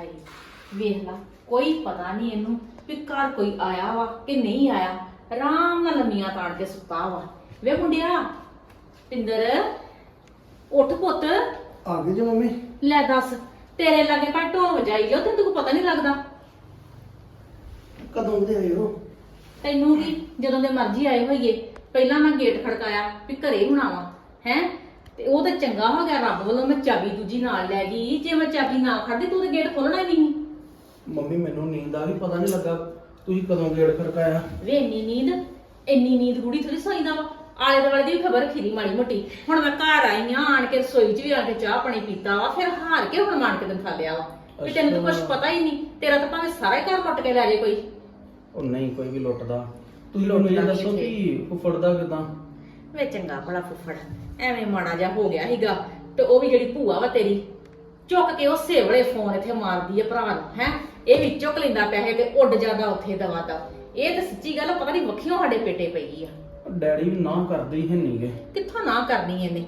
ਹਾਏ ਵੇਖ ਲਾ ਕੋਈ ਪਤਾ ਨਹੀਂ ਇਹਨੂੰ ਵੀ ਘਰ ਕੋਈ ਆਇਆ ਵਾ ਕਿ ਨਹੀਂ ਆਇਆ। ਆਰਾਮ ਨਾਲ ਲੰਮੀਆਂ ਤਾਣ ਕੇ ਸੁੱਤਾ ਵਾ। ਵੇ ਮੁੰਡਿਆ ਪਿੰਦਰ ਉੱਠ ਪੁੱਤ। ਆ ਗਏ ਜੀ ਮੰਮੀ। ਲੈ ਦੱਸ ਤੇਰੇ ਲਾਗੇ ਘਰ ਢੋਲ ਵਜਾਈ ਜੋ ਤੈਨੂੰ ਪਤਾ ਨਹੀਂ ਲੱਗਦਾ। ਕਦੋਂ ਦੇ ਆਏ ਹੋ? ਤੈਨੂੰ ਕੀ ਜਦੋਂ ਦੇ ਮਰਜ਼ੀ ਆਏ ਹੋਈਏ। ਪਹਿਲਾਂ ਮੈਂ ਗੇਟ ਖੜਕਾਇਆ ਵੀ ਘਰੇ ਹੋਣਾ ਵਾ ਹੈ? ਤੇ ਉਹ ਤਾਂ ਚੰਗਾ ਹੋ ਗਿਆ ਰੱਬ ਵੱਲੋਂ ਮੈਂ ਚਾਬੀ ਦੂਜੀ ਨਾਲ ਲੈ ਗਈ। ਜੇ ਮੈਂ ਚਾਬੀ ਨਾ ਖੜਦੀ ਤੂੰ ਤਾਂ ਗੇਟ ਖੋਲਣਾ ਹੀ ਨਹੀਂ। ਮੰਮੀ ਮੈਨੂੰ ਨੀਂਦ ਆ ਗਈ ਪਤਾ ਨਹੀਂ ਲੱਗਾ ਤੁਸੀਂ ਕਦੋਂ ਗੇੜ ਖੜਕਾਇਆ। ਵੇ ਇੰਨੀ ਨੀਂਦ ਇੰਨੀ ਨੀਂਦ ਗੁੜੀ ਥੋੜੀ ਸੌਂਦਾ ਵਾ। ਆਲੇ ਦੁਆਲੇ ਦੀ ਖਬਰ ਖੀਰੀ ਮਾੜੀ ਮੋਟੀ। ਹੁਣ ਮੈਂ ਘਰ ਆਈ ਆ ਆਣ ਕੇ ਰਸੋਈ 'ਚ ਵੀ ਆ ਕੇ ਚਾਹ ਪਾਣੀ ਪੀਤਾ ਵਾ ਫਿਰ ਹਾਰ ਕੇ ਹੁਣ ਮਾਣ ਕੇ ਦਿਨ ਖਾ ਲਿਆ ਵਾ। ਵੀ ਤੈਨੂੰ ਤਾਂ ਕੁਝ। ਪਤਾ ਹੀ ਨਹੀਂ ਤੇਰਾ ਤਾਂ ਭਾਵੇਂ ਸਾਰਾ ਹੀ ਘਰ ਲੁੱਟ ਕੇ ਲੈ ਜੇ ਕੋਈ। ਉਹ ਨਹੀਂ ਕੋਈ ਵੀ ਲੁੱਟਦਾ। ਤੁਸੀਂ ਮੈਨੂੰ ਇਹ ਦੱਸੋ? ਕਿ ਫੁੱਫੜ ਦਾ ਕਿਦਾਂ? ਵੇ ਚੰਗਾ ਭਲਾ ਫੁੱਫੜ ਐਵੇਂ ਮਾੜਾ ਜਿਹਾ ਹੋ ਗਿਆ ਸੀਗਾ ਤੇ ਉਹ ਵੀ ਜਿਹੜੀ ਭੂਆ ਵਾ ਤੇਰੀ ਚੁੱਕ ਕੇ ਉਸੇ ਵੇਲੇ ਫੋਨ ਇੱਥੇ ਮਾਰਦੀ ਆ ਭਰਾ ਨੂੰ ਹੈ? ਇਹ ਵੀ ਚੁੱਕ ਲੈਂਦਾ ਪੈਸੇ ਤੇ ਉੱਡ ਜਾਂਦਾ ਉੱਥੇ ਦਵਾ ਦਾ। ਇਹ ਤਾਂ ਸੱਚੀ ਗੱਲ ਆ, ਪਤਾ ਨਹੀਂ ਵੱਖੀਆਂ ਸਾਡੇ ਪੇਟੇ ਪਈ ਆ। ਡੈਡੀ ਵੀ ਨਾ ਕਰਦੇ ਹੀ ਨਹੀਂਗੇ ਕਿੱਥੋਂ ਨਾ ਕਰਨੀ ਇਹਨੇ?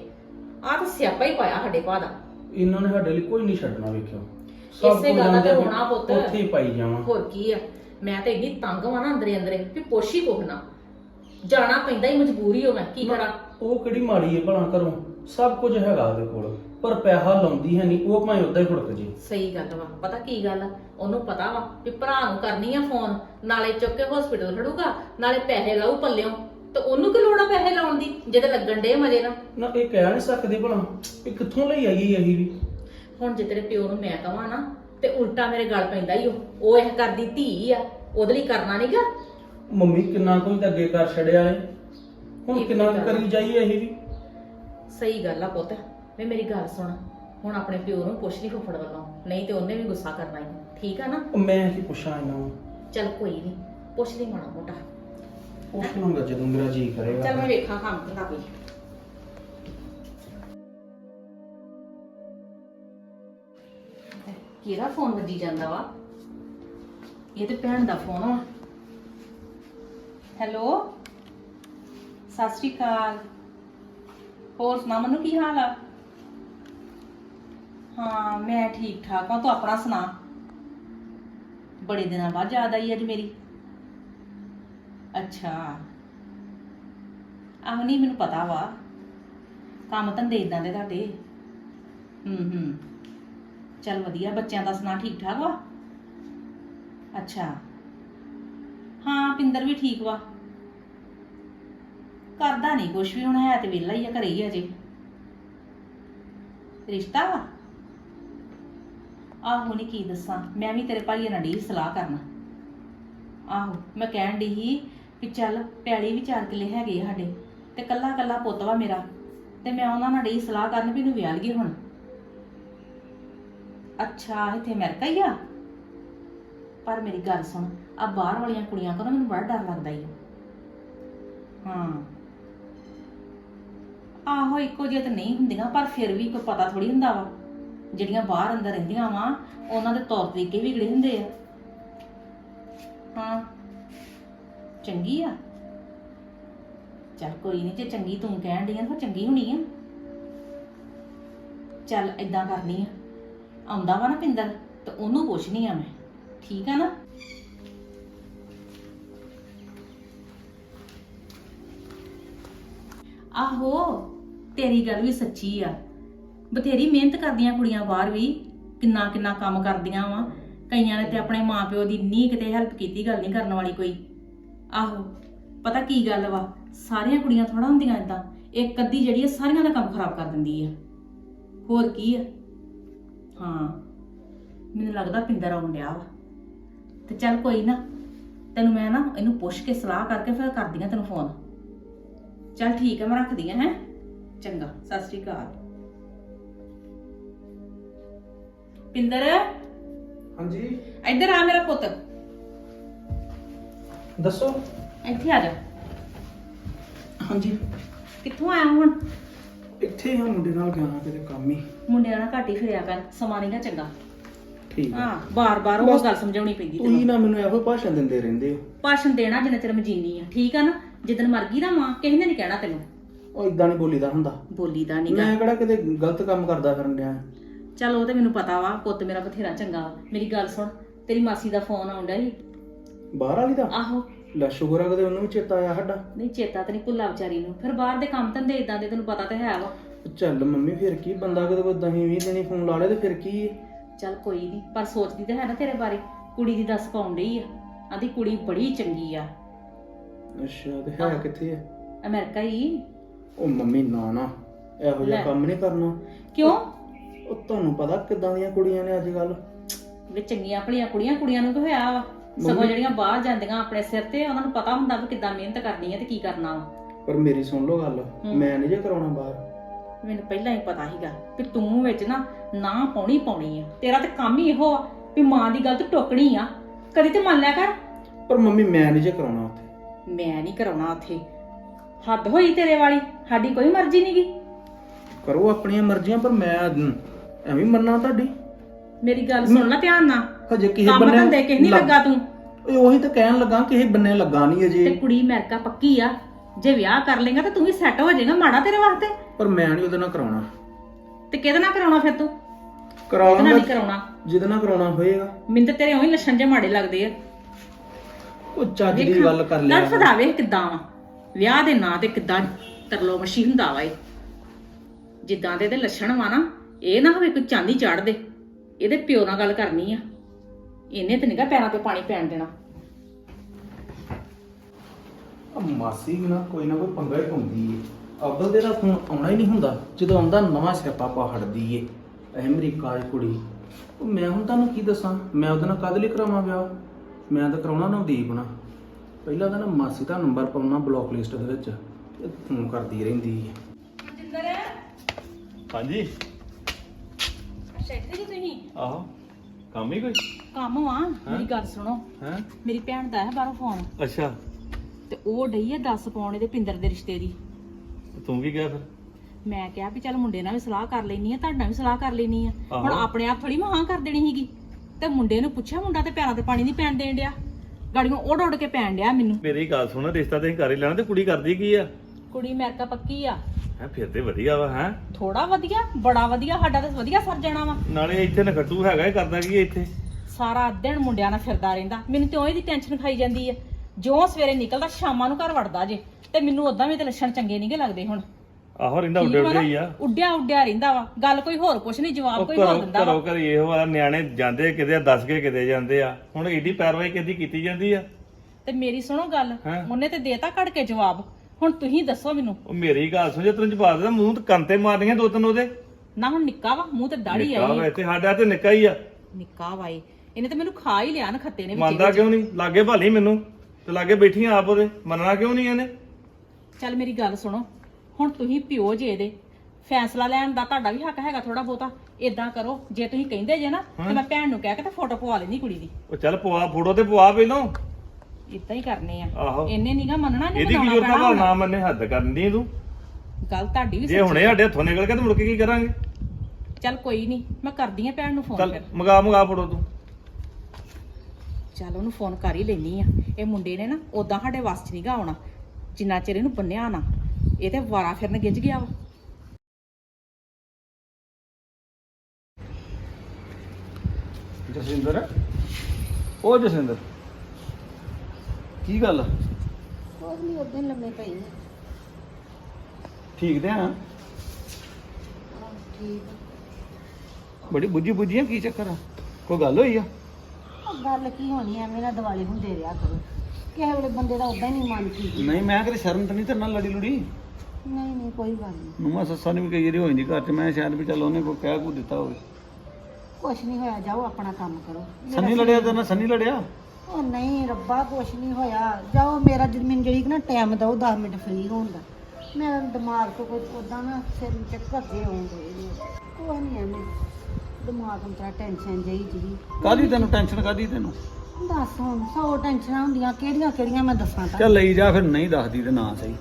ਆਹ ਤਾਂ ਸਿਆਪਾ ਹੀ ਪਾਇਆ ਸਾਡੇ ਭਾ ਦਾ। ਇਹਨਾਂ ਨੇ ਸਾਡੇ ਲਈ ਕੋਈ ਨਹੀਂ ਛੱਡਣਾ ਵੇਖਿਓ। ਇਸੇ ਕੁਝ ਗੱਲ ਦਾ ਤੇ ਪੁੱਤ। ਉੱਥੇ ਹੀ ਪਾਈ ਜਾਵਾਂ। ਹੋਰ ਕੀ ਆ? ਮੈਂ ਤਾਂ ਇੰਨੀ ਤੰਗ ਵਾਂ ਨਾ ਅੰਦਰੇ ਅੰਦਰੇ ਵੀ ਪੁੱਛ ਹੀ ਕੁਛ ਨਾ। ਜਾਣਾ ਪੈਂਦਾ ਹੀ ਮਜਬੂਰੀ ਹੋ ਮੈਂ ਕੀ ਕਰਾਂ? ਉਹ ਕਿਹੜੀ ਮਾੜੀ ਹੈ ਭਲਾ ਕਰੋ ਸਭ ਕੁਝ ਹੈਗਾ ਉਹਦੇ ਕੋਲ ਪਰ ਪੈਸਾ ਲਾਉਂਦੀ ਹੈ ਨਹੀਂ ਉਹ ਭਾਵੇਂ ਉਦਾਂ ਹੀ ਫੁੜਕ ਜੇ। ਸਹੀ ਗੱਲ ਵਾ ਪਤਾ ਕੀ ਗੱਲ ਆ? ਉਹਨੂੰ ਪਤਾ ਵਾ ਵੀ ਭਰਾ ਨੂੰ ਕਰਨੀ ਆ ਫੋਨ ਨਾਲੇ ਚੁੱਕ ਕੇ ਹਸਪੀਟਲ ਖੜੂਗਾ ਨਾਲੇ ਪੈਸੇ ਲਾਊ ਪੱਲਿਓਂ ਤੇ ਉਹਨੂੰ ਕੀ ਲੋੜ ਆ ਪੈਸੇ ਲਾਉਣ ਦੀ ਜਿਹਦੇ ਲੱਗਣ ਡੇ ਮਜੇ ਨਾਲ? ਨਾ ਇਹ ਕਹਿ ਨਹੀਂ ਸਕਦੇ ਭਲਾ ਇਹ ਕਿੱਥੋਂ ਲਈ ਆਈ ਇਹ ਵੀ? ਹੁਣ ਜੇ ਤੇਰੇ ਪਿਓ ਨੂੰ ਮੈਂ ਕਹਾਂ ਨਾ ਤੇ ਉਲਟਾ ਮੇਰੇ ਗਲ ਪੈਂਦਾ ਹੀ ਉਹ ਉਹ ਇਹ ਕਰਦੀ ਧੀ ਆ ਉਹਦੇ ਲਈ ਕਰਨਾ ਨਹੀਂਗਾ ਮੰਮੀ ਕਿੰਨਾ ਕੋਈ ਤਾਂ ਅੱਗੇ ਕਰ ਛੜਿਆ ਏ ਹੁਣ ਕਿੰਨਾ ਕੁ ਕਰੀ ਜਾਈਏ ਇਹ ਵੀ? ਸਹੀ ਗੱਲ ਆ ਪੁੱਤ। ਵੇ ਮੇਰੀ ਗੱਲ ਸੁਣ। ਹੁਣ ਆਪਣੇ ਪਿਓ ਨੂੰ ਪੁੱਛ ਲਈ ਫੁੱਫੜ ਵੱਲੋਂ। ਨਹੀਂ ਤੇ ਉਹਨੇ ਵੀ ਗੁੱਸਾ ਕਰਨਾ ਹੀ। ਠੀਕ ਆ ਨਾ? ਉਹ ਮੈਂ ਕੀ ਪੁੱਛਾਂ ਇਹਨਾਂ ਨੂੰ? ਚੱਲ ਕੋਈ ਨਹੀਂ ਪੁੱਛ ਲਈ ਮਾੜਾ ਮੋਟਾ। ਪੁੱਛ ਲਵਾਂਗਾ ਜਦੋਂ ਮੇਰਾ ਜੀ ਕਰੇਗਾ। ਚੱਲ ਮੈਂ ਵੇਖਾਂ ਕੰਮ ਧੰਦਾ ਕੋਈ ਕਿਹੜਾ ਫੋਨ ਵੱਜੀ ਜਾਂਦਾ ਵਾ? ਇਹ ਤੇ ਭੈਣ ਦਾ ਫੋਨ ਵਾ। ਹੈਲੋ ਸਤਿ ਸ਼੍ਰੀ ਅਕਾਲ ਹੋਰ ਸੁਣਾ, ਮਨੂੰ ਕੀ ਹਾਲ ਆ? ਹਾਂ, ਮੈਂ ਠੀਕ ਠਾਕ ਹਾਂ ਤੂੰ ਆਪਣਾ ਸੁਣਾ? ਬੜੇ ਦਿਨਾਂ ਬਾਅਦ ਯਾਦ ਆਈ ਅੱਜ ਮੇਰੀ। ਅੱਛਾ। ਆਹ, ਨਹੀਂ, ਮੈਨੂੰ ਪਤਾ ਵਾ। ਕੰਮ ਧੰਦੇ ਇਦਾਂ ਦੇ ਤੁਹਾਡੇ। ਹੂੰ ਹੂੰ। ਚੱਲ ਵਧੀਆ, ਬੱਚਿਆਂ ਦਾ ਸੁਣਾ, ਠੀਕ ਠਾਕ ਵਾ? ਅੱਛਾ। ਹਾਂ, ਪਿੰਦਰ ਵੀ ਠੀਕ ਵਾ। ਕਰਦਾ ਨਹੀਂ ਕੁਛ ਵੀ, ਹੁਣ ਹੈ ਤੇ ਵਿਹਲਾ ਹੀ ਆ, ਘਰੇ ਹੀ ਅਜੇ ਰਿਸ਼ਤਾ ਵਾ? ਆਹੋ ਨਹੀਂ ਕੀ ਦੱਸਾਂ। ਮੈਂ ਵੀ ਤੇਰੇ ਭਾਈ ਨਾਲ ਡੀ ਸਲਾਹ ਕਰਨਾ। ਆਹੋ, ਮੈਂ ਕਹਿਣ ਦੀ ਸੀ ਕਿ ਚੱਲ, ਪੈਲੀ ਵੀ ਚਾਰ ਕਿੱਲੇ ਹੈਗੇ ਆ ਸਾਡੇ, ਤੇ ਕੱਲਾ ਕੱਲਾ ਪੁੱਤ ਵਾ ਮੇਰਾ। ਤੇ ਮੈਂ ਉਹਨਾਂ ਨਾਲ ਡੀ ਸਲਾਹ ਕਰਨ ਵੀ ਇਹਨੂੰ ਵਿਆਹ ਲਈਏ ਹੁਣ। ਅੱਛਾ, ਇੱਥੇ ਅਮਰੀਕਾ ਹੀ ਆ? ਪਰ ਮੇਰੀ ਗੱਲ ਸੁਣ ਆ ਬਾਹਰ ਵਾਲੀਆਂ ਕੁੜੀਆਂ ਕੋਲ ਨਾ ਮੈਨੂੰ ਬੜਾ ਡਰ ਲੱਗਦਾ ਈ ਹਾਂ। ਆਹੋ ਇੱਕੋ ਜਿਹਾ ਤਾਂ ਨਹੀਂ ਹੁੰਦੀਆਂ ਪਰ ਫਿਰ ਵੀ ਕੋਈ ਪਤਾ ਥੋੜੀ ਹੁੰਦਾ ਵਾ। ਜਿਹੜੀਆਂ ਬਾਹਰ ਅੰਦਰ ਰਹਿੰਦੀਆਂ ਵਾ ਉਹਨਾਂ ਦੇ ਤੌਰ ਤਰੀਕੇ ਵੀ ਵਿਗੜੇ ਹੁੰਦੇ ਆ। ਹਾਂ। ਚੰਗੀ ਆ। ਚੱਲ ਕੋਈ ਨਹੀਂ ਜੇ ਚੰਗੀ ਤੂੰ ਕਹਿਣ ਡਈ ਆ ਤਾਂ ਚੰਗੀ ਹੋਣੀ ਆ। ਚੱਲ ਏਦਾਂ ਕਰਨੀ ਆ। ਆਉਂਦਾ ਵਾ ਨਾ ਪਿੰਦਰ ਤੇ ਉਹਨੂੰ ਪੁੱਛਣੀ ਆ ਮੈਂ। ਠੀਕ ਆ ਨਾ? ਆਹੋ, ਤੇਰੀ ਗੱਲ ਵੀ ਸੱਚੀ ਆ। ਬਥੇਰੀ ਮਿਹਨਤ ਕਰਦੀਆਂ ਕੁੜੀਆਂ ਬਾਹਰ ਵੀ, ਕਿੰਨਾ ਕਿੰਨਾ ਕੰਮ ਕਰਦੀਆਂ ਵਾ। ਕਈਆਂ ਨੇ ਤੇ ਆਪਣੇ ਮਾਪਿਓ ਦੀ ਇੰਨੀ ਕਿਤੇ ਹੈਲਪ ਕੀਤੀ ਗੱਲ ਨਹੀਂ ਕਰਨ ਵਾਲੀ ਕੋਈ। ਆਹੋ, ਪਤਾ ਕੀ ਗੱਲ ਵਾ? ਸਾਰੀਆਂ ਕੁੜੀਆਂ ਥੋੜਾ ਹੁੰਦੀਆਂ ਇਦਾਂ ਇੱਕ ਅੱਧੀ ਜਿਹੜੀ ਆ, ਸਾਰੀਆਂ ਦਾ ਕੰਮ ਖਰਾਬ ਕਰ ਦਿੰਦੀ ਆ। ਹੋਰ ਕੀ ਆ? ਹਾਂ, ਮੈਨੂੰ ਲੱਗਦਾ ਪਿੰਦਰ ਆਉਣ ਡਿਆ ਵਾ। ਤੇ ਚੱਲ ਕੋਈ ਨਾ, ਤੈਨੂੰ ਮੈਂ ਨਾ ਇਹਨੂੰ ਪੁੱਛ ਕੇ ਸਲਾਹ ਕਰਕੇ ਫਿਰ ਕਰਦੀ ਆ ਤੈਨੂੰ ਫੋਨ ਚੱਲ ਠੀਕ ਹੈ ਮੈਂ ਰੱਖਦੀ ਆ ਹੈ? ਚੰਗਾ ਸਤਿ ਸ਼੍ਰੀ ਅਕਾਲ। ਪਿੰਦਰ? ਹਾਂਜੀ? ਇੱਧਰ ਆ ਮੇਰਾ ਪੁੱਤ। ਦੱਸੋ। ਇੱਥੇ ਆ ਜਾ। ਹਾਂਜੀ। ਕਿੱਥੋਂ ਆਇਆ ਹੁਣ? ਇੱਥੇ ਹਾਂ ਮੁੰਡੇ ਨਾਲ ਗਿਆ ਕਿਤੇ ਕੰਮ ਹੀ। ਮੁੰਡਿਆਂ ਨਾਲ ਘੱਟ ਹੀ ਫਿਰਿਆ ਕਰ ਸਮਾਂ ਨਹੀਂਗਾ ਚੰਗਾ। ਠੀਕ ਹੈ ਹਾਂ ਬਾਰ-ਬਾਰ ਉਹ ਬਸ ਗੱਲ ਸਮਝਾਉਣੀ ਪੈਂਦੀ ਤੁਸੀਂ ਤੈਨੂੰ। ਨਾ ਮੈਨੂੰ ਇਹੋ ਭਾਸ਼ਣ ਦਿੰਦੇ ਰਹਿੰਦੇ ਹੋ। ਭਾਸ਼ਣ ਦੇਣਾ ਜਿੰਨਾ ਚਿਰ ਮੈਂ ਜੀਨੀ ਆ ਠੀਕ ਆ ਨਾ? ਜਿੱਦਨ ਮਰ ਗਈ ਨਾ ਮਾਂ ਕਿਸੇ ਨੇ ਨਹੀਂ ਕਹਿਣਾ ਤੈਨੂੰ। ਉਹ ਇਦਾਂ ਨਹੀਂ ਬੋਲੀਦਾ ਹੁੰਦਾ। ਬੋਲੀ ਦਾ ਨਹੀਂਗਾ ਮੈਂ ਕਿਹੜਾ ਕਿਤੇ ਗਲਤ ਕੰਮ ਕਰਦਾ ਫਿਰਨ ਡਿਆ। ਚੱਲ ਉਹ ਤੇ ਮੈਨੂੰ ਪਤਾ ਵਾ ਪੁੱਤ ਮੇਰਾ ਬਥੇਰਾ ਚੰਗਾ ਵਾ। ਮੇਰੀ ਗੱਲ ਸੁਣ ਤੇਰੀ ਮਾਸੀ ਦਾ ਫੋਨ ਆਉਂਦਾ ਸੀ। ਬਾਹਰ ਵਾਲੀ ਦਾ? ਆਹੋ। ਲੈ ਸ਼ੁਕਰ ਆ ਕਦੇ ਉਹਨੂੰ ਵੀ ਚੇਤਾ ਆਇਆ ਸਾਡਾ। ਨਹੀਂ ਚੇਤਾ ਤੇ ਨਹੀਂ ਭੁੱਲਾ ਵਿਚਾਰੀ ਨੂੰ। ਫਿਰ ਬਾਹਰ ਦੇ ਕੰਮ ਧੰਦੇ ਇਦਾਂ ਦੇ ਤੈਨੂੰ ਪਤਾ ਤੇ ਹੈ ਵਾ। ਚੱਲ ਮੰਮੀ ਫਿਰ ਕੀ ਬੰਦਾ ਕਦੇ ਕੋਈ ਦਹੀਂ 20 ਦਿਨੀ ਫੋਨ ਲਾ ਲੇ ਤੇ ਫਿਰ ਕੀ? ਚੱਲ ਕੋਈ ਨਹੀਂ ਪਰ ਸੋਚਦੀ ਤਾਂ ਹੈ ਨਾ ਤੇਰੇ ਬਾਰੇ। ਕੁੜੀ ਦੀ ਦੱਸ ਪਾਉਣ ਡਈ ਆ? ਆਂਦੀ ਕੁੜੀ ਬੜੀ ਚੰਗੀ ਆ। ਅੱਛਾ ਤੇ ਹੈ। ਕਿੱਥੇ ਆ? ਅਮਰੀਕਾ ਹੀ। ਉਹ ਮੰਮੀ ਨਾ ਨਾ। ਇਹੋ ਜਿਹਾ ਲੈ। ਕੰਮ ਨਹੀਂ ਕਰਨਾ। ਕਿਉਂ? ਉਹ ਤੁਹਾਨੂੰ ਪਤਾ ਕਿਦਾਂ ਦੀਆਂ ਕੁੜੀਆਂ ਨੇ ਅੱਜ ਕੱਲ ਵੀ ਚੰਗੀਆਂ ਭਲੀਆਂ ਕੁੜੀਆਂ ਕੁੜੀਆਂ ਨੂੰ ਹੋਇਆ ਵਾ। ਸਗੋਂ ਜਿਹੜੀਆਂ ਬਾਹਰ ਜਾਂਦੀਆਂ ਆਪਣੇ ਸਿਰ ਤੇ ਉਹਨਾਂ ਨੂੰ ਪਤਾ ਹੁੰਦਾ ਵੀ ਕਿੱਦਾਂ ਮਿਹਨਤ ਕਰਨੀ ਹੈ ਤੇ ਕੀ ਕਰਨਾ ਵਾ। ਪਰ ਮੇਰੀ ਸੁਣ ਲਓ ਗੱਲ। ਹੂੰ। ਮੈਂ ਨਹੀਂ ਜੇ ਕਰਾਉਣਾ ਬਾਹਰ। ਮੈਨੂੰ ਪਹਿਲਾਂ ਹੀ ਪਤਾ ਸੀਗਾ ਕਿ ਤੂੰ ਵਿੱਚ ਨਾ ਨਾ ਪਾਉਣੀ ਪਾਉਣੀ ਆ। ਤੇਰਾ ਤੇ ਕੰਮ ਹੀ ਇਹੋ ਆ ਵੀ ਮਾਂ ਦੀ ਗੱਲ ਤੂੰ ਟੋਕਣੀ ਆ। ਕਦੀ ਤੇ ਮੰਨ ਲਿਆ ਕਰ। ਪਰ ਮੰਮੀ ਮੈਂ ਨਹੀਂ ਜੇ ਕਰਾਉਣਾ ਉੱਥੇ। ਮੈਂ ਨਹੀਂ ਕਰਾਉਣਾ ਉੱਥੇ। ਹੱਦ ਹੋਈ ਤੇਰੇ ਵਾਲੀ ਸਾਡੀ ਕੋਈ ਮਰਜ਼ੀ ਨਹੀਂਗੀ ਕਰੋ ਆਪਣੀਆਂ ਮਰਜ਼ੀਆਂ ਪਰ ਮੈਂ ਐਵੇਂ ਮੰਨਾਂ ਤੁਹਾਡੀ। ਮੇਰੀ ਗੱਲ ਸੁਣ ਲੈ ਧਿਆਨ ਨਾਲ। ਹਜੇ ਕਿਸੇ ਕੰਮ ਬੰਨੇ ਧੰਦੇ ਕਿਸ ਨਹੀਂ ਲੱਗ- ਤੂੰ। ਓਏ ਉਹੀ ਤਾਂ ਕਹਿਣ ਲੱਗਾ ਕਿਸੇ ਬੰਨੇ ਲੱਗਾ ਨਹੀਂ ਤੇ ਅਜੇ ਕੁੜੀ ਅਮਰੀਕਾ ਪੱਕੀ ਆ। ਜੇ ਵਿਆਹ ਕਰ ਲੇਗਾ ਤਾਂ ਤੂੰ ਵੀ ਸੈੱਟ ਹੋ ਜਾਏਗਾ ਮਾੜਾ ਤੇਰੇ ਵਾਸਤੇ। ਪਰ ਮੈਂ ਨਹੀਂ ਉਹਦੇ ਨਾਲ ਕਰਾਉਣਾ। ਤੇ ਕਿਹਦੇ ਨਾਲ ਕਰਾਉਣਾ ਫਿਰ ਤੂੰ? ਕਰਾ ਕਿਹਦੇ ਨਾਲ ਲਾਂਗਾ ਨਹੀਂ ਕਰਾਉਣਾ? ਜਿਹਦੇ ਨਾਲ ਕਰਾਉਣਾ ਹੋਏਗਾ। ਮੈਨੂੰ ਤੇ ਤੇਰੇ ਉਹੀ ਲੱਛਣ ਜੇ ਮਾੜੇ ਲੱਗਦੇ ਆ। ਉਹ ਚੱਜ ਦੀ ਗੱਲ ਕਰ ਲਿਆ ਤੜਫਦਾ ਵੇਖ ਕਿੱਦਾਂ ਵਾ। ਵਿਆਹ ਦੇ ਨਾਂ ਤੇ ਕਿੱਦਾਂ ਤਰਲੋ ਮਸ਼ੀ ਹੁੰਦਾ ਵਾ ਇਹ। ਜਿੱਦਾਂ ਦੇ ਇਹਦੇ ਲੱਛਣ ਵਾ ਨਾ ਇਹ ਨਾ ਹੋਵੇ ਕੋਈ ਚਾਂਦੀ ਚੜ ਦੇ। ਇਹਦੇ ਪਿਓ ਨਾਲ ਗੱਲ ਕਰਨੀ ਆ। ਇਹਨੇ ਤੇ ਨਿਕਾ ਪੈਰਾਂ ਤੇ ਪਾਣੀ ਪੈਣ ਦੇਣਾ। ਮਾਸੀ ਵੀ ਨਾ ਕੋਈ ਨਾ ਕੋਈ ਪੰਗਾ ਹੀ ਪਾਉਂਦੀ ਏ। ਅਬਲ ਦੇ ਦਾ ਫੋਨ ਆਉਣਾ ਹੀ ਨਹੀਂ ਹੁੰਦਾ ਜਦੋਂ ਆਉਂਦਾ ਨਵਾਂ ਸਿਆਪਾ ਪਾ ਹਟਦੀ ਏ। ਅਮਰੀਕਾ ਦੀ ਕੁੜੀ ਉਹ ਮੈਂ ਹੁਣ ਤੁਹਾਨੂੰ ਕੀ ਦੱਸਾਂ? ਮੈਂ ਉਹਦੇ ਨਾਲ ਕਦ ਲਈ ਕਰਾਵਾਂ ਵਿਆਹ? ਮੈਂ ਤਾਂ ਕਰਾਉਣਾ ਨਵਦੀਪ ਨਾਲ। ਪਹਿਲਾਂ ਤਾਂ ਨਾ ਮਾਸੀ ਦਾ ਨੰਬਰ ਪਾਉਣਾ ਬਲੌਕ ਲਿਸਟ ਦੇ ਵਿੱਚ ਤੇ ਫੋਨ ਕਰਦੀ ਰਹਿੰਦੀ। ਏ ਜਿੰਦਰ ਹਾਂਜੀ ਸ਼ੈਟਰੀ ਜੀ ਤੁਸੀਂ? ਆਹੋ ਕੰਮ ਹੀ ਕੋਈ? ਕੰਮ ਵਾ ਮੇਰੀ ਗੱਲ ਸੁਣੋ। ਹੈ? ਮੇਰੀ ਭੈਣ ਦਾ ਹੈ ਬਾਹਰੋਂ ਫੋਨ। ਅੱਛਾ। ਤੇ ਉਹ ਡਈ ਹੈ 10 ਪਾਉਣ ਇਹਦੇ ਪਿੰਦਰ ਦੇ ਰਿਸ਼ਤੇ ਦੀ। ਤੂੰ ਕੀ ਗਿਆ ਫਿਰ? ਮੈਂ ਕਿਹਾ ਵੀ ਚੱਲ ਮੁੰਡੇ ਨਾਲ ਵੀ ਸਲਾਹ ਕਰ ਲੈਣੀ ਆ ਤੁਹਾਡੇ ਵੀ ਸਲਾਹ ਕਰ ਲੈਣੀ ਆ ਹੁਣ। ਆਪਣੇ ਆਪ ਥੋੜੀ ਮਹਾਂ ਕਰ ਦੇਣੀ ਸੀਗੀ। ਤੇ ਮੁੰਡੇ ਨੂੰ ਪੁੱਛਿਆ ਮੁੰਡਾ ਤੇ ਪੈਰਾਂ ਤੇ ਪਾਣੀ ਨਹੀਂ ਪੈਣ ਦੇਣ ਡਿਆ। ਗਾੜੀਆਂ ਉੱਡ ਉੱਡ ਕੇ ਪੈਣ ਡਿਆ ਮੈਨੂੰ। ਮੇਰੀ ਗੱਲ ਸੁਣ ਰਿਸ਼ਤਾ ਤੇ ਕਰ ਹੀ ਲੈਣਾ ਤੇ ਕੁੜੀ ਕਰਦੀ ਕੀ ਆ? ਕੁੜੀ ਅਮਰੀਕਾ ਪੱਕੀ ਆ। ਹੈ ਫਿਰ ਤੇ ਵਧੀਆ ਵਾ ਹੈ? ਥੋੜਾ ਵਧੀਆ ਬੜਾ ਵਧੀਆ ਸਾਡਾ ਤਾਂ ਵਧੀਆ ਸਰ ਜਾਣਾ ਵਾ। ਨਾਲੇ ਇੱਥੇ ਨਖੱਟੂ ਹੈਗਾ ਇਹ ਕਰਦਾ ਕੀ ਆ ਇੱਥੇ? ਸਾਰਾ ਦਿਨ ਮੁੰਡਿਆਂ ਨਾਲ ਫਿਰਦਾ ਰਹਿੰਦਾ। ਮੈਨੂੰ ਤੇ ਉਹੀ ਟੈਨਸ਼ਨ ਖਾਈ ਜਾਂਦੀ ਆ। ਜੋ ਸਵੇਰੇ ਨਿਕਲਦਾ ਸ਼ਾਮਾਂ ਨੂੰ ਘਰ ਵੜਦਾ ਜੇ। ਤੇ ਮੈਨੂੰ ਉਦਾਂ ਵੀ ਤੇ ਲੱਛਣ ਚੰਗੇ ਨਹੀਂਗੇ ਲੱਗਦੇ ਹੁਣ। ਆਹੋ ਰਹਿੰਦਾ ਠੀਕ ਉੱਡੇ? ਹੀ ਆ। ਉੱਡਿਆ ਉੱਡਿਆ ਰਹਿੰਦਾ ਵਾ। ਗੱਲ ਕੋਈ ਹੋਰ ਕੁਛ ਨਹੀਂ ਜਵਾਬ ਕੋਈ ਹੋਰ ਘਰੋਂ ਦਿੰਦਾ ਵਾ। ਘਰੋਂ ਘਰੀ ਇਹੋ ਵਾਲਾ ਨਿਆਣੇ ਜਾਂਦੇ ਕਿਤੇ ਦੱਸ ਕੇ ਕਿਤੇ ਜਾਂਦੇ ਆ। ਹੁਣ ਏਡੀ ਪੈਰਵਾਈ ਕਿਹਦੀ ਕੀਤੀ ਜਾਂਦੀ ਆ? ਤੇ ਮੇਰੀ ਸੁਣੋ ਗੱਲ ਹੈਂ? ਉਹਨੇ ਤੇ ਦੇਤਾ ਕੱਢ ਕੇ ਜਵਾਬ। ਹੁਣ ਤੁਸੀਂ ਦੱਸੋ ਮੈਨੂੰ। ਉਹ ਮੇਰੀ ਗੱਲ ਸੁਣ ਜੇ ਤੈਨੂੰ ਜਵਾਬ ਦੇ ਮੂੰਹ ਤੇ ਕੰਨ ਤੇ ਮਾਰਨੀਆਂ ਦੋ ਤਿੰਨ ਉਹਦੇ। ਨਾ ਹੁਣ ਨਿੱਕਾ ਵਾ ਮੂੰਹ ਤੇ ਦਾੜੀ ਨਿੱਕਾ ਆਈ ਵਾ ਇੱਥੇ ਸਾਡਾ ਤੇ ਨਿੱਕਾ ਹੀ ਆ। ਨਿੱਕਾ ਵਾਏ ਇਹਨੇ ਤੇ ਮੈਨੂੰ ਖਾ ਹੀ ਲਿਆ ਨਾ ਖੱਤੇ ਨੇ ਮੰਨਦਾ ਵਿੱਚ ਕਿਉਂ ਨਹੀਂ? ਲਾਗੇ ਭਾਲੀ ਮੈਨੂੰ। ਤੇ ਲਾਗੇ ਬੈਠੀ ਆਪ ਉਹਦੇ। ਮੰਨਣਾ ਕਿਉਂ ਨਹੀਂ ਇਹਨੇ? ਚੱਲ ਮੇਰੀ ਗੱਲ ਸੁਣੋ। ਹੁਣ ਤੁਸੀਂ ਪਿਓ ਜੇ ਇਹਦੇ ਫੈਸਲਾ ਲੈਣ ਦਾ ਤੁਹਾਡਾ ਵੀ ਹੱਕ ਹੈਗਾ ਥੋੜਾ ਬਹੁਤਾ। ਇਦਾਂ ਕਰੋ ਜੇ ਤੁਸੀਂ ਕਹਿੰਦੇ ਜੇ ਨਾ ਤੇ ਮੈਂ ਭੈਣ ਨੂੰ ਕਹਿ ਕੇ ਤੇ ਫੋਟੋ ਪਵਾ ਲੈਣੀ ਕੁੜੀ ਦੀ। ਉਹ ਚੱਲ ਪਵਾ ਫੋਟੋ ਤੇ ਪਵਾ ਪਹਿਲੋਂ। ਇਦਾਂ ਹੀ ਕਰਨੇ ਆ। ਆਹੋ। ਇਹਨੇ ਨੀਗਾ ਮੰਨਣਾ ਨਹੀਂ ਇਹਦੀ ਕੀ ਜ਼ਰੂਰਤ ਆ ਭਲਾ ਨਾ ਮੰਨੇ ਹੱਦ ਕਰਨ ਦੀ ਤੂੰ। ਗੱਲ ਤੁਹਾਡੀ ਵੀ ਜੇ ਹੁਣੇ ਸਾਡੇ ਹੱਥੋਂ ਨਿਕਲ ਕੇ ਤੇ ਮੁੜ ਕੇ ਕੀ ਕਰਾਂਗੇ? ਚੱਲ ਕੋਈ ਨਹੀਂ ਮੈਂ ਕਰਦੀ ਆ ਭੈਣ ਨੂੰ ਫੋਨ ਚੱਲ ਫਿਰ। ਮਗਾ ਮਗਾ ਫੋਟੋ ਤੂੰ। ਚੱਲ ਉਹਨੂੰ ਫੋਨ ਕਰ ਹੀ ਲੈਣੀ ਆ। ਇਹ ਮੁੰਡੇ ਨੇ ਨਾ ਉਦਾਂ ਸਾਡੇ ਵੱਸ 'ਚ ਨਹੀਂਗਾ ਆਉਣਾ। ਜਿੰਨਾ ਚਿਰ ਇਹਨੂੰ ਬੰਨਿਆ ਨਾ। ਇਹ ਤੇ ਵਾਰਾ ਫਿਰਨ ਗਿੱਜ ਗਿਆ ਵਾ। ਜਸਿੰਦਰ ਉਹ ਜਸਿੰਦਰ ਕੀ ਗੱਲ ਕੁਝ ਨਹੀਂ ਉਦੋਂ ਲੰਮੇ ਪਈ ਠੀਕ ਤੇ ਆ ਠੀਕ ਬੜੀ ਬੁੱਝੀ ਬੁੱਝੀਆਂ ਕੀ ਚੱਕਰ ਆ? ਕੋਈ ਗੱਲ ਹੋਈ ਆ? ਉਹ ਗੱਲ ਕੀ ਹੋਣੀ ਐਵੇਂ ਨਾ ਦਿਵਾਲੀ ਹੁੰਦੇ ਰਿਹਾ ਕਰੋ। ਕਿਸੇ ਵੇਲੇ ਬੰਦੇ ਦਾ ਉਦਾਂ ਹੀ ਨਹੀਂ ਮਨ ਕੀ ਨਹੀਂ ਮੈਂ ਕਿਤੇ ਸ਼ਰਮ ਤਾਂ ਨਹੀਂ ਤੇਰੇ ਨਾਲ ਲੜੀ ਲੁੜੀ? ਨਹੀਂ ਨਹੀਂ ਕੋਈ ਗੱਲ ਨਹੀਂ। ਨੂੰਹਾਂ ਸੱਸਾਂ ਨੇ ਵੀ ਕਈ ਵਾਰੀ ਹੋ ਜਾਂਦੀ ਘਰ 'ਚ ਮੈਂ ਸ਼ਾਇਦ ਵੀ ਚੱਲ ਉਹਨੇ ਕੋਈ ਕਹਿ ਕੋ ਦਿੱਤਾ ਹੋਵੇ। ਕੁਛ ਨਹੀਂ ਹੋਇਆ ਜਾਓ ਆਪਣਾ ਕੰਮ ਕਰੋ। ਸੰਨੀ ਲੜਿਆ ਤੇ ਨਾ ਸੰਨੀ ਲੜਿਆ? ਉਹ ਨਹੀਂ ਰੱਬਾ ਕੁਛ ਨਹੀਂ ਹੋਇਆ। ਜਾਓ ਮੇਰਾ ਜਦ ਮੈਨੂੰ ਜਿਹੜੀ ਕਿ ਨਾ ਟਾਈਮ ਦਓ 10 ਮਿੰਟ ਫ੍ਰੀ ਹੋਣ ਦਾ। ਮੇਰਾ ਦਿਮਾਗ ਤੋਂ ਕੋਈ ਉਦਾਂ ਨਾ ਸਿਰ ਨੂੰ ਚੱਕਰ ਜੇ ਆਉਂਦੇ ਨੇ। ਕੋਈ ਨਹੀਂ ਐਵੇਂ। ਦਿਮਾਗ ਨੂੰ ਤਾਂ ਟੈਨਸ਼ਨ ਜਿਹੀ ਜਿਹੀ। ਕਾਦੀ ਤੈਨੂੰ ਟੈਨਸ਼ਨ ਕਾਦੀ ਤੈਨੂੰ? ਦੱਸ ਹੁਣ ਸੌ ਟੈਨਸ਼ਨਾਂ ਹੁੰਦੀਆਂ ਕਿਹੜੀਆਂ ਕਿਹੜੀਆਂ ਮੈਂ ਦੱਸਾਂ ਤਾਂ। ਚੱਲ ਲਈ ਜਾ ਫਿਰ ਨਹੀਂ ਦੱਸਦੀ ਤੇ ਨਾ ਸਹੀ।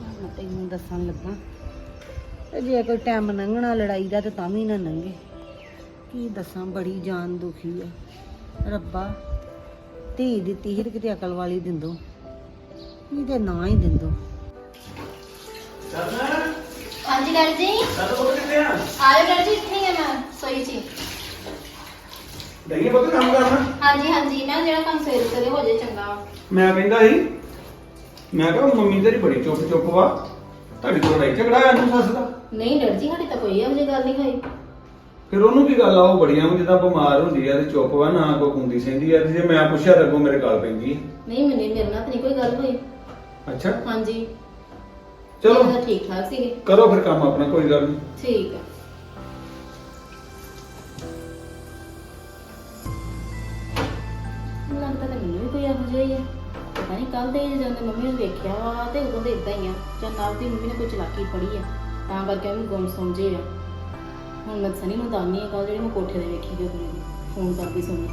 ਮੈਂ ਤੈਨੂੰ ਦੱਸਣ ਲੱਗਾ ਤੇ ਜੇ ਕੋਈ ਟਾਈਮ ਲੰਘਣਾ ਲੜਾਈ ਦਾ ਤੇ ਤਾਂ ਵੀ ਨਾ ਲੰਘੇ। ਕੀ ਦੱਸਾਂ ਬੜੀ ਜਾਨ ਦੁਖੀ ਆ। ਰੱਬਾ ਧੀ ਦਿੱਤੀ ਹੀ ਕਿਤੇ ਅਕਲ ਵਾਲੀ ਦਿੰਦੋ। ਨਹੀਂ ਤੇ ਨਾ ਹੀ ਦਿੰਦੋ। ਹਾਂਜੀ ਜੀ। ਚੱਲ ਪੁੱਤ ਕਿੱਥੇ ਆ? ਆਇਓ ਜੀ ਇੱਥੇ ਹੀ ਆ ਮੈਂ ਸੋਈ ਚ ਡਈਏ ਪੁੱਤ ਕੰਮ ਕਰਨਾ? ਹਾਂਜੀ ਹਾਂਜੀ। ਮੈਂ ਜਿਹੜਾ ਕੰਮ ਸਵੇਰੇ ਸਵੇਰੇ ਹੋ ਜਾਏ ਚੰਗਾ ਵਾ। ਮੈਂ ਕਹਿੰਦਾ ਸੀ ਮੈਂ ਕਿਹਾ ਮੰਮੀ ਤੇਰੀ ਬੜੀ ਚੁੱਪ ਚੁੱਪ ਵਾ। ਤੁਹਾਡੀ ਕੋਲ ਲੜਾਈ ਝਗੜਾ ਆ ਨੂੰ ਸੱਸ ਦਾ? ਨਹੀਂ ਡੈਡੀ ਜੀ ਸਾਡੀ ਤਾਂ ਕੋਈ ਇਹੋ ਜਿਹੀ ਗੱਲ ਨਹੀਂ ਹੋਈ। ਫਿਰ ਉਹਨੂੰ ਕੀ ਗੱਲ ਆ? ਉਹ ਬੜੀਆਂ ਵਾਂ ਜਿੱਦਾਂ ਬਿਮਾਰ ਹੁੰਦੀ ਆ ਤੇ ਚੁੱਪ ਵਾ ਨਾ ਕੋ ਕੁੰਦੀ ਸਹਿੰਦੀ ਆ। ਤੇ ਜੇ ਮੈਂ ਪੁੱਛਿਆ ਤਾਂ ਅੱਗੋਂ ਮੇਰੇ ਗੱਲ ਪੈਂਦੀ। ਨਹੀਂ ਮੈਨੂੰ ਮੇਰੇ ਨਾਲ ਤਾਂ ਨਹੀਂ ਕੋਈ ਗੱਲ ਹੋਈ। ਅੱਛਾ। ਹਾਂਜੀ। ਚਲੋ। ਇਹ ਤਾਂ ਠੀਕ ਠਾਕ ਸੀਗੇ। ਕਰੋ ਫਿਰ ਕੰਮ ਆਪਣਾ ਕੋਈ ਗੱਲ ਨਹੀਂ। ਠੀਕ ਆ। ਤਾਂ ਮੈਨੂੰ ਵੀ ਕੋਈ ਇਹੋ ਜਿਹਾ ਹੀ ਆ। ਪਤਾ ਨਹੀਂ ਕੱਲ ਦੇ ਜਦੋਂ ਮੰਮੀ ਨੂੰ ਵੇਖਿਆ ਵਾ, ਤੇ ਉਦੋਂ ਦੇ ਇਦਾਂ ਹੀ ਆ। ਜਾਂ ਨਾਲ ਦੀ ਮੰਮੀ ਨੇ ਕੋਈ ਚਲਾਕੀ ਫੜੀ ਆ, ਤਾਂ ਕਰਕੇ ਉਹਨੂੰ ਗੁੰਮ ਸਮਝੇ ਆ। ਹੁਣ ਮੈਂ ਸਨੀ ਨੂੰ ਦਾਨੀ ਆ ਕੱਲ ਜਿਹੜੀ ਮੈਂ ਕੋਠੇ ਤੇ ਵੇਖੀ ਤੇ ਉਹਨੂੰ ਫੋਨ ਕਰਦੀ ਸੁਣੀ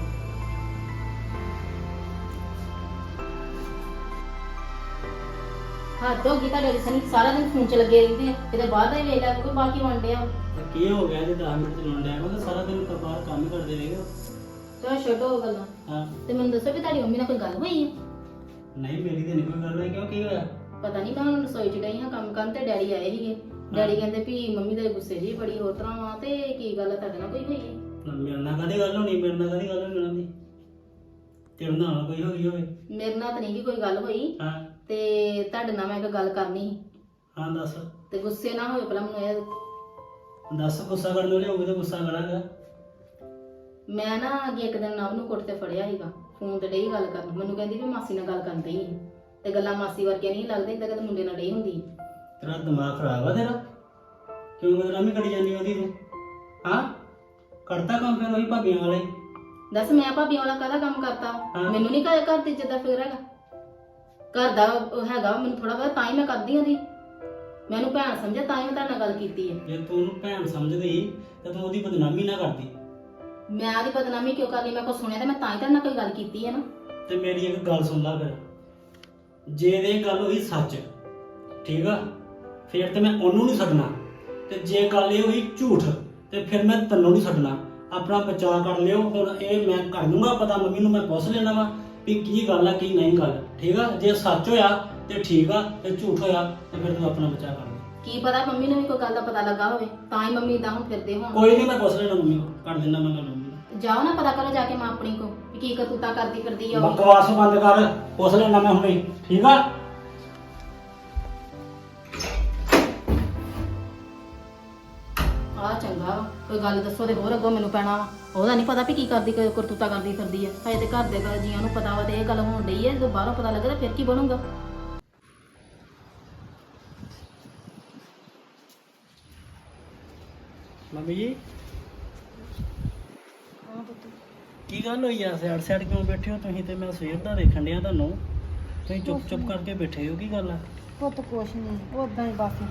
ਹੱਦ ਹੋ ਗਈ ਤੁਹਾਡੇ ਸਨੀ, ਸਾਰਾ ਦਿਨ ਫੋਨ 'ਚ ਲੱਗੇ ਰਹਿੰਦੇ ਆ। ਕਿਤੇ ਬਾਹਰ ਦਾ ਹੀ ਵੇਖ ਕੋਈ ਬਾਕੀ ਵੰਡਿਆ ਕੀ ਹੋ ਗਿਆ ਜੇ 10 ਮਿੰਟ ਚਲਾਉਣ ਡਿਆ ਮੈਂ ਕਿਹਾ ਸਾਰਾ ਦਿਨ ਤਾਂ ਬਾਹਰ ਕੰਮ ਹੀ ਕਰਦੇ ਰਹੇਗਾ ਚਲੋ ਛੱਡੋ ਉਹ ਗੱਲਾਂ। ਹਾਂ। ਤੇ ਮੈਨੂੰ ਦੱਸੋ ਵੀ ਤੁਹਾਡੀ ਮੰਮੀ ਨਾਲ ਕੋਈ ਗੱਲ ਹੋਈ ਹੈ ਨਹੀਂ ਮੇਰੀ ਤੇ ਨਹੀਂ ਕੋਈ ਗੱਲ ਹੋਈ ਕਿਉਂ ਕੀ ਹੋਇਆ? ਪਤਾ ਨਹੀਂ ਕਹਾਂ ਰਸੋਈ ਚ ਗਈ ਹਾਂ ਕੰਮ ਕਰਨ ਤੇ ਡੈਡੀ ਆਏ ਸੀਗੇ। ਡੈਡੀ ਕਹਿੰਦੇ ਵੀ ਮੰਮੀ ਦੇ ਗੁੱਸੇ ਜੀ ਬੜੀ ਹੋਰ ਤਰ੍ਹਾਂ ਵਾ ਤੇ ਕੀ ਗੱਲ ਆ ਤੁਹਾਡੇ ਨਾਲ ਕੋਈ ਹੋਈ ਹੈ ਮੇਰੇ ਨਾਲ ਕਦੀ ਗੱਲ ਹੋਣੀ ਮੇਰੇ ਨਾਲ ਕਦੀ ਗੱਲ ਹੋਣੀ ਉਹਨਾਂ ਦੀ? ਤੇਰੇ ਨਾਲ ਕੋਈ ਹੋ ਗਈ ਹੋਵੇ? ਮੇਰੇ ਨਾਲ ਤਾਂ ਨਹੀਂ ਗੀ ਕੋਈ ਗੱਲ ਹੋਈ। ਹਾਂ। ਤੇ ਤੁਹਾਡੇ ਨਾਲ ਮੈਂ ਇੱਕ ਗੱਲ ਕਰਨੀ ਸੀ। ਹਾਂ ਦੱਸ। ਤੇ ਗੁੱਸੇ ਨਾ ਹੋਏ ਪਹਿਲਾਂ ਮੈਨੂੰ ਇਹ ਦੱਸ ਗੁੱਸਾ ਕਰਨ ਵਾਲੇ ਹੋਗੇ ਤਾਂ ਗੁੱਸਾ ਕਰਾਂਗਾ। ਮੈਂ ਨਾ ਅੱਗੇ ਇੱਕ ਦਿਨ ਨਵ ਨੂੰ ਕੋਟ ਤੇ ਫੜਿਆ ਸੀਗਾ ਫੋਨ ਤੇ ਡਈ ਗੱਲ ਕਰਨ। ਮੈਨੂੰ ਕਹਿੰਦੀ ਵੀ ਮਾਸੀ ਨਾਲ ਗੱਲ ਕਰਨ ਡਈ ਸੀ। ਤੇ ਗੱਲਾਂ ਮਾਸੀ ਵਰਗੀਆਂ ਨਹੀਂ ਲੱਗਦੀਆਂ ਇਦਾਂ ਕਦੇ ਮੁੰਡੇ ਨਾਲ ਡਈ ਹੁੰਦੀ ਸੀ। ਤੇਰਾ ਦਿਮਾਗ ਖਰਾਬ ਆ ਤੇਰਾ? ਕਿਉਂ ਬਦਨਾਮੀ ਕਰੀ ਜਾਂਦੀ ਉਹਦੀ ਤੂੰ? ਹਾਂ? ਕਰਤਾ ਕੰਮ ਫਿਰ ਉਹੀ ਭਾਬੀਆਂ ਵਾਲੇ? ਦੱਸ ਮੈਂ ਭਾਬੀ ਵਾਲਾ ਕਾਹਦਾ ਕੰਮ ਕਰਤਾ? ਹਾਂ। ਮੈਨੂੰ ਨਹੀਂ ਘਰ ਘਰ ਦੀ ਇੱਜ਼ਤ ਦਾ ਫਿਕਰ ਹੈਗਾ। ਘਰ ਦਾ ਉਹ ਹੈਗਾ ਮੈਨੂੰ ਥੋੜਾ ਬਹੁਤਾ ਤਾਂ ਹੀ ਮੈਂ ਕਰਦੀ ਹਾਂ ਦੀ ਮੈਨੂੰ ਭੈਣ ਸਮਝਿਆ ਤਾਂ ਹੀ ਮੈਂ ਤੁਹਾਡੇ ਨਾਲ ਗੱਲ ਕੀਤੀ ਹੈ। ਜੇ ਤੂੰ ਉਹਨੂੰ ਭੈਣ ਸਮਝਦੀ ਤਾਂ ਤੂੰ ਉਹਦੀ ਬਦਨਾਮੀ ਨਾ ਕਰਦੀ। ਮੈਂ ਆਦੀ ਬਦਨਾਮੀ ਕਿਉਂ ਕਰਨੀ ਮੈਂ ਕੋ ਸੁਣਿਆ ਤੇ ਮੈਂ ਤਾਂ ਹੀ ਤੁਹਾਡੇ ਨਾਲ ਕੋਈ ਗੱਲ ਕੀਤੀ ਹੈ ਨਾ। ਤੇ ਮੇਰੀ ਇੱਕ ਗੱਲ ਸੁਣ ਲੈ ਫਿਰ। ਜੇ ਇਹ ਗੱਲ ਹੋਈ ਸੱਚ ਠੀਕ ਆ? ਫਿਰ ਤੇ ਮੈਂ ਉਹਨੂੰ ਨਹੀਂ ਛੱਡਣਾ ਤੇ ਜੇ ਗੱਲ ਇਹ ਹੋਈ ਝੂਠ ਤੇ ਫਿਰ ਮੈਂ ਤੈਨੂੰ ਨਹੀਂ ਛੱਡਣਾ ਆਪਣਾ ਬਚਾਅ ਕਰ ਲਿਓ ਹੁਣ ਇਹ ਮੈਂ ਕਰ ਲੂੰਗਾ ਪਤਾ ਮੰਮੀ ਨੂੰ ਮੈਂ ਪੁੱਛ ਲੈਣਾ ਵਾ ਵੀ ਕੀ ਗੱਲ ਆ ਕੀ ਨਹੀਂ ਗੱਲ ਠੀਕ ਆ? ਜੇ ਸੱਚ ਹੋਇਆ ਤੇ ਠੀਕ ਆ ਤੇ ਝੂਠ ਹੋਇਆ ਤੇ ਫਿਰ ਤੂੰ ਆਪਣਾ ਬਚਾਅ ਕਰ ਲੈ। ਕੀ ਪਤਾ ਮੰਮੀ ਨੂੰ ਵੀ ਕੋਈ ਗੱਲ ਦਾ ਪਤਾ ਲੱਗਾ ਹੋਵੇ ਤਾਂ ਹੀ ਮੰਮੀ ਇਦਾਂ ਹੁਣ ਫਿਰਦੇ ਹੋਣ। ਕੋਈ ਨਹੀਂ ਮੈਂ ਪੁੱਛ ਲੈਣਾ ਮੰਮੀ ਨੂੰ ਕਰ ਦਿੰਦਾ ਮੈਂ ਗੱਲ ਮੰਮੀ ਨੂੰ ਜਾਓ ਨਾ ਪਤਾ ਕਰੋ ਜਾ ਕੇ ਮਾਂ ਆਪਣੀ ਕੋ ਵੀ ਕੀ ਕਰਤੂਤਾ ਕਰਦੀ ਫਿਰਦੀ ਆ ਉਹ। ਬਕਵਾਸ ਬੰਦ ਕਰ ਪੁੱਛ ਲੈਣਾ ਮੈਂ ਹੁਣੇ ਠੀਕ ਆ? ਆ ਚੰਗਾ ਵਾ। ਕੋਈ ਗੱਲ ਦੱਸੋ ਤੇ ਹੋਰ ਅੱਗੋਂ ਮੈਨੂੰ ਪੈਣਾ ਵਾ। ਉਹਦਾ ਨਹੀਂ ਪਤਾ ਵੀ ਕੀ ਕਰਦੀ ਕੋਈ ਕਰਤੂਤਾ ਕਰਦੀ ਫਿਰਦੀ ਆ। ਹਜੇ ਤੇ ਘਰ ਦੇ ਘਰ ਜੀਆਂ ਨੂੰ ਪਤਾ ਵਾ ਤੇ ਇਹ ਗੱਲ ਹੋਣ ਡਈ ਹੈ ਜਦੋਂ ਬਾਹਰੋਂ ਪਤਾ ਲੱਗੇ ਤਾਂ ਫਿਰ ਕੀ ਬਣੂਗਾ? ਮੰਮੀ ਜੀ ਕੀ ਗੱਲ ਹੋਈ ਆ? ਸਾਈਡ ਸਾਈਡ ਕਿਉਂ ਬੈਠੇ ਹੋ ਤੁਸੀਂ ਤੇ ਮੈਂ ਸਵੇਰ ਦਾ ਦੇਖਣ ਡਿਆ ਤੁਹਾਨੂੰ? ਤੁਸੀਂ ਚੁੱਪ ਚੁੱਪ ਕਰਕੇ ਬੈਠੇ ਹੋ ਕੀ ਗੱਲ ਆ? ਪੁੱਤ ਕੁਛ ਨਹੀਂ ਉਦਾਂ ਹੀ ਬਸ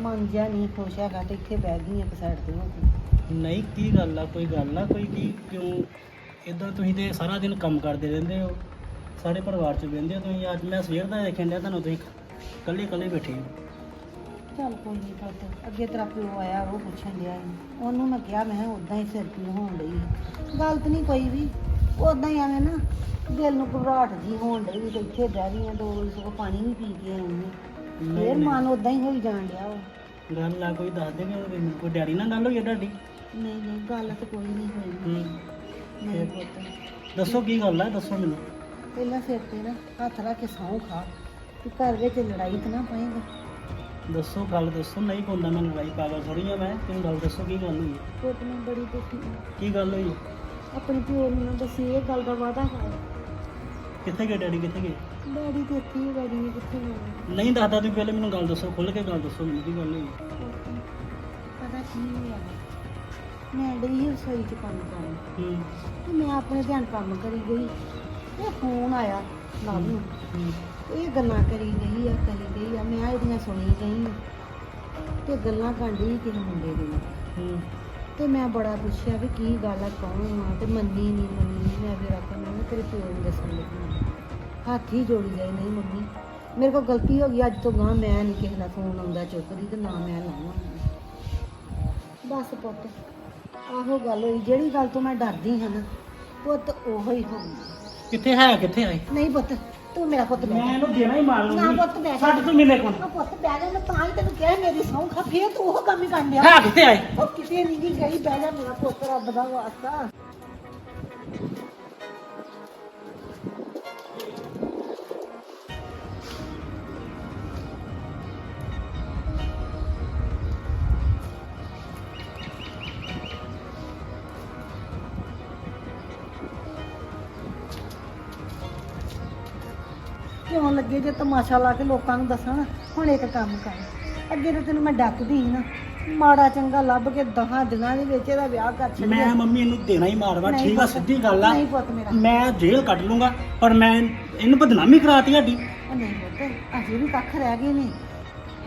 ਮਨ ਜਿਹਾ ਨਹੀਂ ਖੁਸ਼ ਹੈਗਾ ਤੇ ਇੱਥੇ ਬਹਿ ਗਈ ਇੱਕ ਸਾਈਡ ਤੇ ਹੋ ਕੇ ਨਹੀਂ ਕੀ ਗੱਲ ਆ? ਕੋਈ ਗੱਲ ਆ? ਕੋਈ ਕੀ? ਕਿਉਂ? ਇਦਾਂ ਤੁਸੀਂ ਤੇ ਸਾਰਾ ਦਿਨ ਕੰਮ ਕਰਦੇ ਰਹਿੰਦੇ ਹੋ। ਸਾਰੇ ਪਰਿਵਾਰ ਚ ਬਹਿੰਦੇ ਹੋ ਤੁਸੀਂ। ਅੱਜ ਮੈਂ ਸਵੇਰ ਦਾ ਦੇਖਣ ਡਿਆ ਤੁਹਾਨੂੰ ਤੁਸੀਂ ਇਕੱਲੇ ਇਕੱਲੇ ਬੈਠੇ ਹੋ। ਚੱਲ ਕੋਈ ਨਹੀਂ ਪੁੱਤ ਅੱਗੇ ਤੇਰਾ ਪਿਓ ਆਇਆ ਉਹ ਪੁੱਛਣ ਡਿਆ ਸੀ। ਉਹਨੂੰ ਮੈਂ ਕਿਹਾ ਮੈਂ ਉਦਾਂ ਹੀ ਸਿਰ ਪੀੜ ਹੋਣ ਡਈ ਗਲਤ ਨਹੀਂ ਕੋਈ ਵੀ ਉਦਾਂ ਹੀ ਐਵੇਂ ਨਾ ਦਿਲ ਨੂੰ ਘਬਰਾਹਟ ਜੀ ਹੋਣ ਵੀ ਤੇ ਇੱਥੇ ਬਹਿ ਗਈ ਆ ਦੋ ਸਗੋਂ ਪਾਣੀ ਵੀ ਪੀ ਕੇ ਆਉਂਦੀ ਫੇਰ ਮਨ ਉਦਾਂ ਹੀ ਹੋਈ ਜਾਣ ਡਿਆ ਵਾ। ਗੱਲ ਆ ਕੋਈ ਦੱਸ ਦੇ ਵੀ ਕੋਈ ਡੈਡੀ ਨਾਲ ਗੱਲ ਹੋਈ ਆ ਤੁਹਾਡੀ? ਨਹੀਂ ਨਹੀਂ ਗੱਲ ਤਾਂ ਕੋਈ ਨਹੀਂ ਹੋਈ। ਹੂੰ। ਪੁੱਤ। ਦੱਸੋ ਕੀ ਗੱਲ ਆ ਦੱਸੋ ਮੈਨੂੰ। ਪਹਿਲਾਂ ਸਿਰ ਤੇ ਨਾ ਹੱਥ ਰੱਖ ਕੇ ਸਹੁੰ ਖਾ ਕਿ ਘਰ ਵਿੱਚ ਲੜਾਈ ਤਾਂ ਨਾ ਪਏਗਾ ਦੱਸੋ ਗੱਲ ਦੱਸੋ। ਨਹੀਂ ਕੋਂਦਾ ਮੈਂ ਲੜਾਈ ਪਾਗਲ ਥੋੜੀ ਆ ਮੈਂ। ਤੁਸੀਂ ਗੱਲ ਦੱਸੋ ਕੀ ਗੱਲ ਹੋਈ? ਪੁੱਤ ਮੈਂ ਬੜੀ ਦੁਖੀ ਹਾਂ। ਕੀ ਗੱਲ ਹੋਈ? ਆਪਣੇ ਪਿਓ ਨੂੰ ਨਾ ਦੱਸੀ ਇਹ ਗੱਲ ਦਾ ਵਾਅਦਾ ਕਰ ਕਿੱਥੇ ਗਏ ਡੈਡੀ ਕਿੱਥੇ ਗਏ? ਡੈਡੀ ਤੇ ਹੀ ਡੈਡੀ ਨੇ ਕਿੱਥੇ ਜਾਣਾ ਨਹੀਂ ਦੱਸਦਾ ਤੁਸੀਂ ਪਹਿਲੇ ਮੈਨੂੰ ਗੱਲ ਦੱਸੋ ਖੁੱਲ ਕੇ ਗੱਲ ਦੱਸੋ ਮੈਨੂੰ ਕੀ ਗੱਲ ਹੋਈ? ਪਤਾ ਕੀ ਹੋਇਆ? ਮੈਂ ਡਈ ਰਸੋਈ 'ਚ ਕੰਮ ਕਰਨ। ਹੂੰ। ਤੇ ਮੈਂ ਆਪਣੇ ਧਿਆਨ ਕੰਮ ਕਰੀ ਗਈ। ਤੇ ਫੋਨ ਆਇਆ ਲਵ ਨੂੰ। ਹੂੰ। ਇਹ ਗੱਲਾਂ ਕਰੀ ਗਈ ਆ ਕਰੀ ਗਈ ਆ ਮੈਂ ਇਹਦੀਆਂ ਸੁਣੀ ਗਈ ਤੇ ਗੱਲਾਂ ਕਰਦੀ ਕਿਸੇ ਮੁੰਡੇ ਦੀ। ਹੂੰ। ਤੇ ਮੈਂ ਬੜਾ ਪੁੱਛਿਆ ਵੀ ਕੀ ਗੱਲ ਆ ਕੌਣ ਆ? ਤੇ ਮੰਨੀ ਨਹੀਂ ਮੰਨੀ ਮੈਂ ਫਿਰ ਆਖਿਆ ਮੈਂ ਤੇਰੇ ਪਿਓ ਨੂੰ ਦੱਸਣ ਲੱਗੀ। ਹੱਥ ਹੀ ਜੋੜੀ ਗਏ ਨਹੀਂ ਮੰਮੀ ਮੇਰੇ ਕੋਲ ਗਲਤੀ ਹੋ ਗਈ ਅੱਜ ਤੋਂ ਗਾਂ ਮੈਂ ਨਹੀਂ ਕਿਸੇ ਦਾ ਫੋਨ ਆਉਂਦਾ ਚੁੱਕਦੀ ਤੇ ਨਾ ਮੈਂ ਲਾਵਾਂ। ਬਸ ਪੁੱਤ ਆਹੋ ਗੱਲ ਹੋਈ। ਜਿਹੜੀ ਗੱਲ ਤੋਂ ਮੈਂ ਡਰਦੀ ਹਾਂ ਨਾ ਪੁੱਤ ਉਹੋ ਹੀ ਹੋ ਗਈ ਕਿੱਥੇ ਹੈ? ਕਿੱਥੇ ਆਏ ਨਹੀਂ ਪੁੱਤ ਤੂੰ ਮੇਰਾ ਪੁੱਤ ਮੈਂ ਇਹਨੂੰ ਦੇਣਾ ਹੀ ਮਾਰ ਨਾ ਪੁੱਤ ਬਹਿ ਜਾ। ਛੱਡ ਤੂੰ ਮੇਰੇ ਕੋਲ। ਉਹ ਪੁੱਤ ਬਹਿ ਜਾ ਮੈਂ ਤਾਂ ਹੀ ਤੈਨੂੰ ਕਿਹਾ ਮੇਰੀ ਸੌਂ ਖਾ ਫੇਰ ਤੂੰ ਉਹ ਕੰਮ ਹੀ ਕਰਨ ਡਿਆ। ਹੈ ਕਿੱਥੇ ਆਏ? ਉਹ ਕਿਤੇ ਨਹੀਂ ਗਈ ਗਈ ਬਹਿ ਜਾ ਮੇਰਾ ਪੁੱਤ ਰੱਬ ਦਾ ਵਾਸਤਾ। ਕਿਉਂ ਲੱਗੇ ਜੇ ਤਮਾਸ਼ਾ ਲਾ ਕੇ ਲੋਕਾਂ ਨੂੰ ਦੱਸਣ? ਹੁਣ ਇੱਕ ਕੰਮ ਕਰ। ਅੱਗੇ ਤਾਂ ਤੈਨੂੰ ਮੈਂ ਡੱਕਦੀ ਸੀ ਨਾ। ਮਾੜਾ ਚੰਗਾ ਲੱਭ ਕੇ ਦਹਾਂ ਦਿਨਾਂ ਦੇ ਵਿੱਚ ਇਹਦਾ ਵਿਆਹ ਕਰ ਛੱਡਿਆ। ਮੈਂ ਮੰਮੀ ਇਹਨੂੰ ਦੇਣਾ ਹੀ ਮਾਰਵਾ ਨਹੀਂ ਠੀਕ ਆ ਪੁੱਤ, ਸਿੱਧੀ ਗੱਲ ਆ। ਨਹੀਂ ਪੁੱਤ ਮੇਰਾ। ਮੈਂ ਜੇਲ੍ਹ ਕੱਢ ਲੂੰਗਾ ਪਰ ਮੈਂ ਇਹਨੂੰ ਬਦਨਾਮੀ ਕਰਾਤੀ ਸਾਡੀ। ਉਹ ਨਹੀਂ ਅਜੇ ਵੀ ਕੱਖ ਰਹਿ ਗਏ ਨੇ।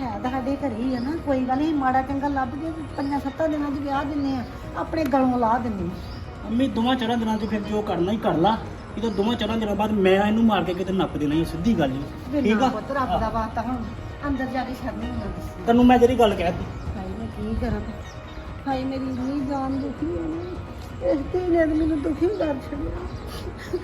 ਹੈ ਤਾਂ ਸਾਡੇ ਘਰੇ ਹੀ ਆ ਨਾ ਕੋਈ ਗੱਲ ਨਹੀਂ ਮਾੜਾ ਚੰਗਾ ਲੱਭ ਕੇ ਪੰਜਾਂ ਸੱਤਾਂ ਦਿਨਾਂ 'ਚ ਵਿਆਹ ਦਿੰਨੇ ਆ। ਆਪਣੇ ਗਲੋਂ ਲਾ ਦਿੰਨੇ ਆ। ਮੰਮੀ ਦੋਵਾਂ ਚਾਰਾਂ ਦਿਨਾਂ 'ਚ ਫਿਰ ਜੋ ਕਰਨਾ ਹੀ ਕਰ ਲਾ ਇਹ ਤਾਂ ਦੋਵਾਂ ਚਾਰਾਂ ਦਿਨਾਂ ਬਾਅਦ ਮੈਂ ਇਹਨੂੰ ਮਾਰ ਕੇ ਕਿਤੇ ਨੱਪ ਦੇਣਾ ਹੀ ਸਿੱਧੀ ਗੱਲ ਹੀ ਠੀਕ ਆ? ਪੁੱਤ ਰੱਬ ਦਾ ਵਾਸਤਾ ਹੁਣ ਅੰਦਰ ਜਾ ਕੇ ਸ਼ਰਮ ਨਾ ਦੱਸੀ ਤੈਨੂੰ ਮੈਂ ਜਿਹੜੀ ਗੱਲ ਕਹਿਤੀ। ਹਾਏ ਮੈਂ ਕੀ ਕਰਾਂ? ਹਾਏ ਮੇਰੀ ਇੰਨੀ ਜਾਨ ਦੁਖੀ ਹੋਣੀ ਇਸ ਤੇ ਨੇ ਮੈਨੂੰ ਦੁਖੀ ਕਰ ਛੱਡਿਆ।